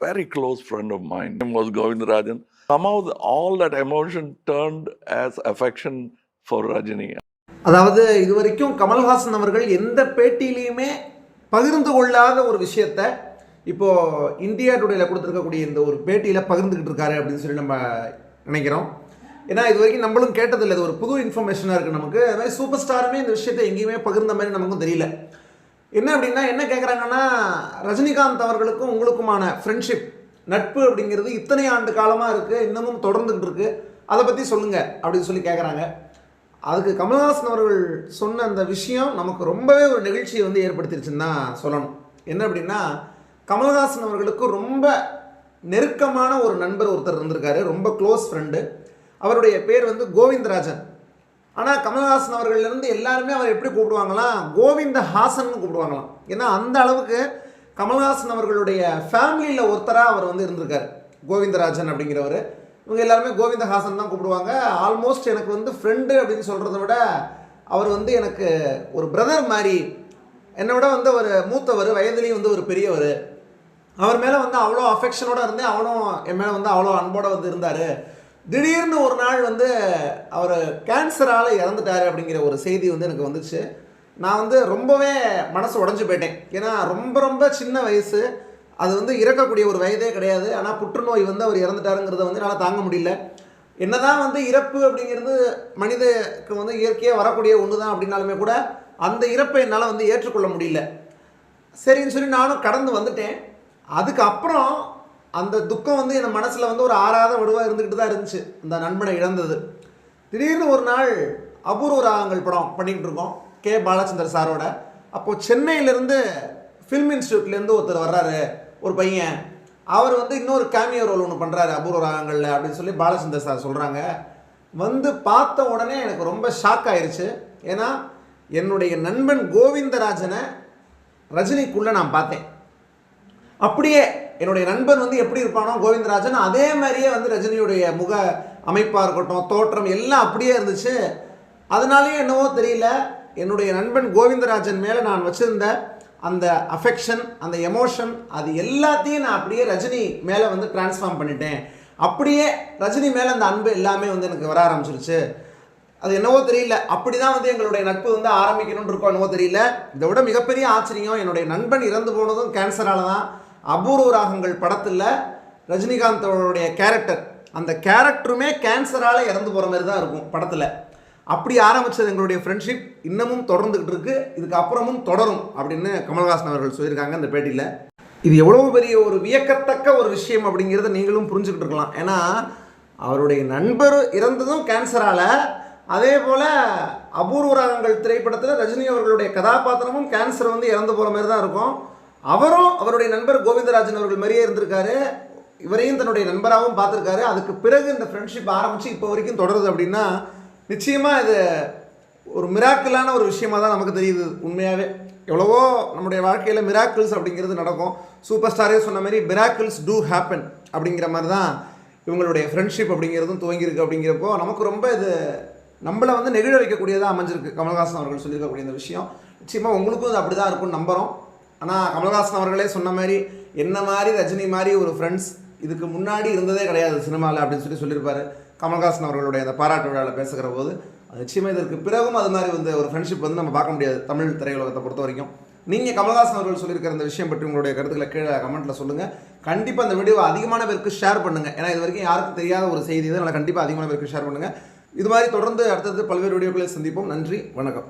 very close friend of mine. Name was Govindarajan. Somehow the, all that emotion turned as affection for Rajini. அதாவது இதுவரைக்கும் கமல்ஹாசன் அவர்கள் எந்த பேட்டியிலையுமே பகிர்ந்து கொள்ளாத ஒரு விஷயத்த இப்போ இந்தியா டுடேல கொடுத்துருக்கக்கூடிய இந்த ஒரு பேட்டியில் பகிர்ந்துக்கிட்டு இருக்காரு அப்படின்னு சொல்லி நம்ம நினைக்கிறோம் ஏன்னா இது வரைக்கும் நம்மளும் கேட்டதில்லை இது ஒரு புது இன்ஃபர்மேஷனாக இருக்குது நமக்கு அது மாதிரி சூப்பர் ஸ்டாருமே இந்த விஷயத்தை எங்கேயுமே பகிர்ந்த மாதிரி நமக்கும் தெரியல என்ன அப்படின்னா என்ன கேட்குறாங்கன்னா ரஜினிகாந்த் அவர்களுக்கும் உங்களுக்குமான ஃப்ரெண்ட்ஷிப் நட்பு அப்படிங்கிறது இத்தனை ஆண்டு காலமாக இருக்குது இன்னமும் தொடர்ந்துக்கிட்டு இருக்குது அதை பற்றி சொல்லுங்கள் அப்படின்னு சொல்லி கேட்குறாங்க அதுக்கு கமல்ஹாசன் அவர்கள் சொன்ன அந்த விஷயம் நமக்கு ரொம்பவே ஒரு நிகழ்ச்சியை வந்து ஏற்படுத்திருச்சுன்னு தான் சொல்லணும். என்ன அப்படின்னா கமல்ஹாசன் அவர்களுக்கு ரொம்ப நெருக்கமான ஒரு நண்பர் ஒருத்தர் இருந்திருக்காரு ரொம்ப க்ளோஸ் ஃப்ரெண்டு அவருடைய பேர் வந்து கோவிந்தராஜன். ஆனால் கமல்ஹாசன் அவர்கள்லேருந்து எல்லாருமே அவர் எப்படி கூப்பிடுவாங்களாம் கோவிந்த ஹாசன் கூப்பிடுவாங்களாம். ஏன்னா அந்த அளவுக்கு கமல்ஹாசன் அவர்களுடைய ஃபேமிலியில் ஒருத்தராக அவர் வந்து இருந்திருக்கார். கோவிந்தராஜன் அப்படிங்கிறவர். இவங்க எல்லாருமே கோவிந்தஹாசன் தான் கூப்பிடுவாங்க. ஆல்மோஸ்ட் எனக்கு வந்து ஃப்ரெண்டு அப்படின்னு சொல்கிறத விட அவர் வந்து எனக்கு ஒரு பிரதர் மாதிரி. என்னை விட வந்து அவர் மூத்தவர் வயதுலேயும் வந்து ஒரு பெரியவர். அவர் மேலே வந்து அவ்வளோ அஃபெக்ஷனோடு இருந்தேன். அவனும் என் மேலே வந்து அவ்வளோ அன்போடு வந்து இருந்தார். திடீர்னு ஒரு நாள் வந்து அவர் கேன்சரால் இறந்துட்டாரு அப்படிங்கிற ஒரு செய்தி வந்து எனக்கு வந்துச்சு. நான் வந்து ரொம்பவே மனசு உடஞ்சி போயிட்டேன். ஏன்னா ரொம்ப ரொம்ப சின்ன வயசு. அது வந்து இறக்கக்கூடிய ஒரு வயதே கிடையாது. ஆனால் புற்றுநோய் வந்து அவர் இறந்துட்டாருங்கிறத வந்து என்னால் தாங்க முடியல. என்னதான் வந்து இறப்பு அப்படிங்கிறது மனிதக்கு வந்து இயற்கையாக வரக்கூடிய ஒன்று தான் அப்படின்னாலுமே கூட அந்த இறப்பை என்னால் வந்து ஏற்றுக்கொள்ள முடியல. சரின்னு சொல்லி நானும் கடந்து வந்துட்டேன். அதுக்கப்புறம் அந்த துக்கம் வந்து என் மனசில் வந்து ஒரு ஆறாத வடுவாக இருந்துக்கிட்டு தான் இருந்துச்சு. இந்த நண்பனை இழந்தது. திடீர்னு ஒரு நாள் அபூர்வ ராகங்கள் படம் பண்ணிக்கிட்டு இருக்கோம். கே. பாலச்சந்தர் சாரோட. அப்போது சென்னையிலேருந்து ஃபில்ம் இன்ஸ்டியூட்லேருந்து ஒருத்தர் வர்றாரு ஒரு பையன். அவர் வந்து இன்னொரு கேமியோ ரோல் ஒன்று பண்ணுறாரு அபூர்வ ராகங்களில் அப்படின்னு சொல்லி பாலச்சந்தர் சார் சொல்கிறாங்க வந்து பார்த்த உடனே எனக்கு ரொம்ப ஷாக் ஆயிடுச்சு ஏன்னா என்னுடைய நண்பன் கோவிந்தராஜனை ரஜினிக்குள்ளே நான் பார்த்தேன். அப்படியே என்னுடைய நண்பன் வந்து எப்படி இருப்பானோ கோவிந்தராஜன் அதே மாதிரியே வந்து ரஜினியுடைய முக அமைப்பாக இருக்கட்டும் தோற்றம் எல்லாம் அப்படியே இருந்துச்சு. அதனாலேயே என்னவோ தெரியல என்னுடைய நண்பன் கோவிந்தராஜன் மேலே நான் வச்சிருந்த அந்த அஃபெக்ஷன் அந்த எமோஷன் அது எல்லாத்தையும் நான் அப்படியே ரஜினி மேலே வந்து டிரான்ஸ்ஃபார்ம் பண்ணிட்டேன். அப்படியே ரஜினி மேலே அந்த அன்பு எல்லாமே வந்து எனக்கு வர ஆரம்பிச்சிருச்சு. அது என்னவோ தெரியல அப்படி தான் வந்து எங்களுடைய நட்பு வந்து ஆரம்பிக்கணும்னு இருக்கோ என்னவோ தெரியல. இதை விட மிகப்பெரிய ஆச்சரியம் என்னுடைய நண்பன் இறந்து போனதும் கேன்சரால தான் அபூர்வ ராகங்கள் படத்தில் ரஜினிகாந்தோடைய கேரக்டர் அந்த கேரக்டருமே கேன்சரால் இறந்து போகிற மாதிரி தான் இருக்கும் படத்தில். அப்படி ஆரம்பித்தது எங்களுடைய ஃப்ரெண்ட்ஷிப் இன்னமும் தொடர்ந்துக்கிட்டு இருக்கு. இதுக்கு அப்புறமும் தொடரும் அப்படின்னு கமல்ஹாசன் அவர்கள் சொல்லியிருக்காங்க இந்த பேட்டியில். இது எவ்வளோ பெரிய ஒரு வியக்கத்தக்க ஒரு விஷயம் அப்படிங்கிறத நீங்களும் புரிஞ்சுக்கிட்டு இருக்கலாம். ஏன்னா அவருடைய நண்பர் இறந்ததும் கேன்சரால் அதே போல் அபூர்வ ராகங்கள் திரைப்படத்தில் ரஜினி அவர்களுடைய கதாபாத்திரமும் கேன்சர் வந்து இறந்து போகிற மாதிரி தான் இருக்கும். அவரும் அவருடைய நண்பர் கோவிந்தராஜன் அவர்கள் மாதிரியே இருந்திருக்காரு. இவரையும் தன்னுடைய நண்பராகவும் பார்த்துருக்காரு. அதுக்கு பிறகு இந்த ஃப்ரெண்ட்ஷிப் ஆரம்பித்து இப்போ வரைக்கும் தொடருது அப்படின்னா நிச்சயமாக இது ஒரு மிராக்கிளான ஒரு விஷயமாக தான் நமக்கு தெரியுது உண்மையாகவே எவ்வளவோ நம்முடைய வாழ்க்கையில் மிராக்கிள்ஸ் அப்படிங்கிறது நடக்கும். சூப்பர் ஸ்டாரே சொன்ன மாதிரி மிராக்கிள்ஸ் டூ ஹேப்பன் அப்படிங்கிற மாதிரி தான் இவங்களுடைய ஃப்ரெண்ட்ஷிப் அப்படிங்கிறதும் துவங்கியிருக்கு அப்படிங்கிறப்போ நமக்கு ரொம்ப இது நம்மளை வந்து நெகிழ வைக்கக்கூடியதாக அமைஞ்சிருக்கு. கமல்ஹாசன் அவர்கள் சொல்லியிருக்கக்கூடிய இந்த விஷயம். நிச்சயமாக உங்களுக்கும் இது அப்படி தான் இருக்கும்னு நம்புகிறோம் ஆனால் கமல்ஹாசன் அவர்களே சொன்ன மாதிரி என்ன மாதிரி ரஜினி மாதிரி ஒரு ஃப்ரெண்ட்ஸ் இதுக்கு முன்னாடி இருந்ததே கிடையாது சினிமாவில் அப்படின்னு சொல்லி சொல்லியிருப்பார். கமல்ஹாசன் அவர்களுடைய அந்த பாராட்டு விழாவில் பேசுகிற போது நிச்சயமாக இதற்கு பிறகும் அது மாதிரி வந்து ஒரு ஃப்ரெண்ட்ஷிப் வந்து நம்ம பார்க்க முடியாது தமிழ் திரையுலகத்தை பொறுத்த வரைக்கும். நீங்கள் கமல்ஹாசன் அவர்கள் சொல்லியிருக்கிற இந்த விஷயம் பற்றி உங்களுடைய கருத்துக்களை கீழே கமெண்ட்டில் சொல்லுங்கள் கண்டிப்பாக அந்த வீடியோ அதிகமான பேருக்கு ஷேர் பண்ணுங்கள் ஏன்னா இது வரைக்கும் யாருக்கும் தெரியாத ஒரு செய்தி தான் கண்டிப்பாக அதிகமான பேருக்கு ஷேர் பண்ணுங்கள் இது மாதிரி தொடர்ந்து அடுத்தது பல்வேறு வீடியோக்களை சந்திப்போம். நன்றி வணக்கம்.